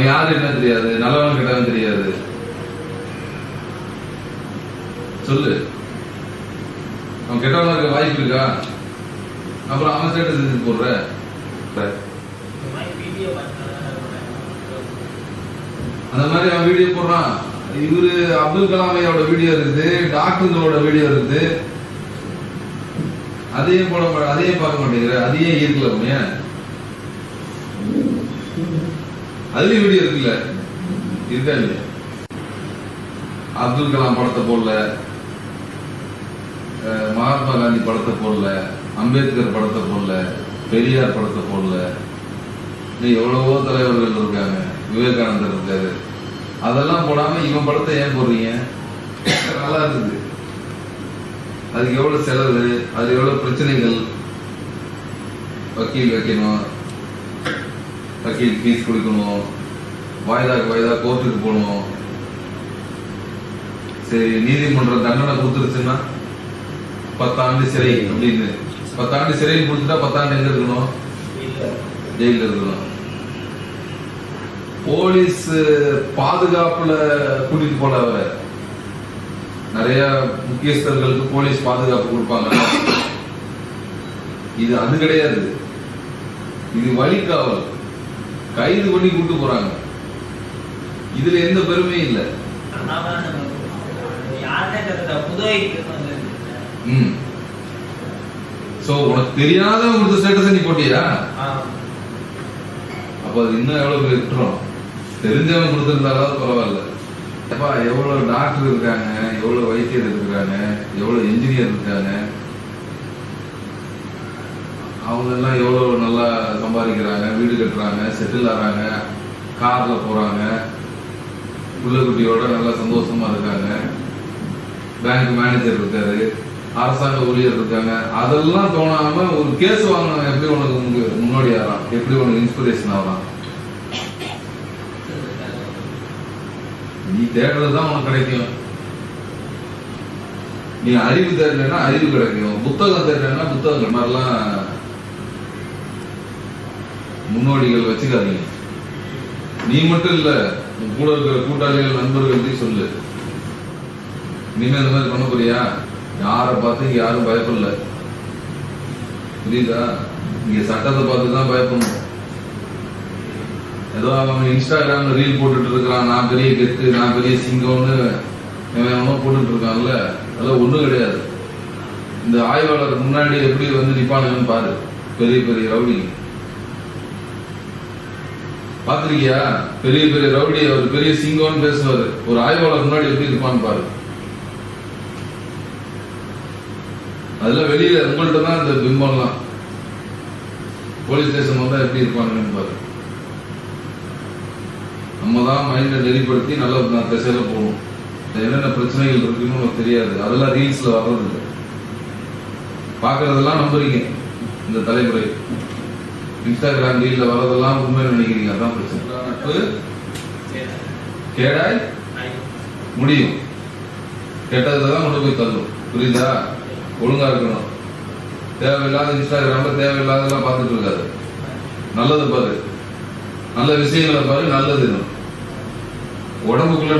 அவன் யாரு என்ன தெரியாது? நல்லவன் கெட்டவன் தெரியாது. சொல்லு. அவன் கெட்டவனா இருக்க வாய்ப்பு இருக்கா? அப்புறம் அவன் ஸ்டேட்டஸ் எதுக்கு போடுற? அந்த மாதிரி அவன் வீடியோ போடுறான். இவரு அப்துல் கலாம் ஐயாவோட வீடியோ இருக்குது டாக்டர்களோட வீடியோ இருக்குது. அதையும் போட அதையும் பார்க்க மாட்டேங்கிற அதையும் ஈர்க்கல உண்மையா அதுலயும் வீடியோ இருக்குல்ல? இருக்கா இல்லையா? அப்துல் கலாம் படத்தை போடல. மகாத்மா காந்தி படத்தை போடல. அம்பேத்கர் படத்தை போடல. பெரியார் படத்தை போடல. இன்னும் எவ்வளவோ தலைவர்கள் இருக்காங்க. விவேகானந்தர் இருக்காரு. அதெல்லாம் போடாம இவன் படத்தை ஏன் போடுறீங்க? நல்லா இருக்குது. அதுக்கு எவ்வளவு செலவு? அது எவ்வளவு பிரச்சனைகள்? வக்கீல் வைக்கணும். வக்கீல் ஃபீஸ் கொடுக்கணும். வாய்தாக்கு வாய்தா கோர்ட்டுக்கு போகணும். சரி நீதிமன்றம் தண்டனை கொடுத்துருச்சுன்னா பத்தாண்டு சிறை அப்படின்னு. பத்தாண்டு சிறையில் கொடுத்துட்டா பத்தாண்டு எங்க இருக்கணும்? ஜெயில இருக்கணும். போலீஸ் பாதுகாப்புல கூட்டிட்டு போல அவரை. நிறைய முக்கியஸ்தர்களுக்கு போலீஸ் பாதுகாப்பு கொடுப்பாங்க. இது அது கிடையாது. இது வழிகாவல் கைது பண்ணி கூட்டு போறாங்க. இதுல எந்த பெருமையும் இல்லை. உம் ம். சோ உனக்கு தெரியாத ஒரு ஸ்டேட்டஸ் நீ போட்டியா? அப்ப அது இன்னும் எவ்வளவு பேர் குற்றம் தெரிஞ்சவன் கொடுத்திருந்தாலும் பரவாயில்ல. அப்பா எவ்வளவு டாக்டர் இருக்காங்க எவ்வளவு வைத்தியர் இருக்காங்க எவ்வளவு இன்ஜினியர் இருக்காங்க அவங்க எல்லாம் நல்லா சம்பாதிக்கிறாங்க வீடு கட்டுறாங்க செட்டில் ஆடுறாங்க காரில் போகிறாங்க போறாங்க குட்டியோட நல்லா சந்தோஷமா இருக்காங்க. பேங்க் மேனேஜர் இருக்காரு அரசாங்க ஊழியர் இருக்காங்க. அதெல்லாம் தோணாம ஒரு கேஸ் வாங்கின எப்படி உனக்கு முன்னாடி முன்னோடி எப்படி உனக்கு இன்ஸ்பிரேஷன் ஆகலாம் நீ தேடுறது தான் உனக்கு கிடைக்கும். நீ அறிவு தேடலைன்னா அறிவு கிடைக்கும். புத்தகம் தேடலைன்னா புத்தகம் மாதிரிலாம் முன்னோடிகள் வச்சுக்காதீங்க நீ மட்டும் இல்ல உன் கூட இருக்கிற கூட்டாளிகள் நண்பர்கள்ட்டையும் சொல்லு. இனிமே இந்த மாதிரி பண்ண போறியா? யாரை பார்த்து இங்க யாரும் பயப்படல. புரியுதா? இங்க சட்டத்தை பார்த்து தான் பயப்படணும். ஏதோ அவன் இன்ஸ்டாகிராம்ல ரீல் போட்டுட்டு இருக்கிறான். நான் பெரிய கெத்து நான் பெரிய சிங்கம்னு இவன் போட்டுட்டு இருக்கான்ல. அதெல்லாம் ஒண்ணும் கிடையாது. இந்த ஆய்வாளர் முன்னாடி எப்படி வந்து நிப்பானுங்கன்னு பாரு. பெரிய பெரிய ரவுடி பாத்திருக்கியா? பெரிய பெரிய ரவுடி அவர் பெரிய சிங்கம்னு பேசுவாரு. ஒரு ஆய்வாளர் முன்னாடி எப்படி இருப்பான்னு பாரு. அதெல்லாம் வெளியில உங்கள்கிட்ட தான் இந்த பிம்பம்லாம். போலீஸ் ஸ்டேஷன் வந்தா எப்படி இருப்பாங்கன்னு பாரு. நம்ம தான் மைண்டை நெறிப்படுத்தி நல்ல திசையில போகணும். என்னென்ன பிரச்சனைகள் இருக்குன்னு நமக்கு தெரியாது. அதெல்லாம் ரீல்ஸ்ல வர்றது இல்லை பாக்குறதெல்லாம் நம்புறீங்க இந்த தலைமுறை. இன்ஸ்டாகிராம் ரீல்ல வரதெல்லாம் உண்மை நினைக்கிறீங்க அதான் பிரச்சனை. நட்பு கேடாய் முடியும். கெட்டதுல தான் கொண்டு போய் தள்ளும். புரியுதா? ஒழுங்கா இருக்கணும். தேவையில்லாத இன்ஸ்டாகிராம்ல தேவையில்லாதெல்லாம் பார்த்துட்டு இருக்காது. நல்லது பாரு. நல்ல விஷயங்களை பாரு நல்லது உடம்புக்குள்ள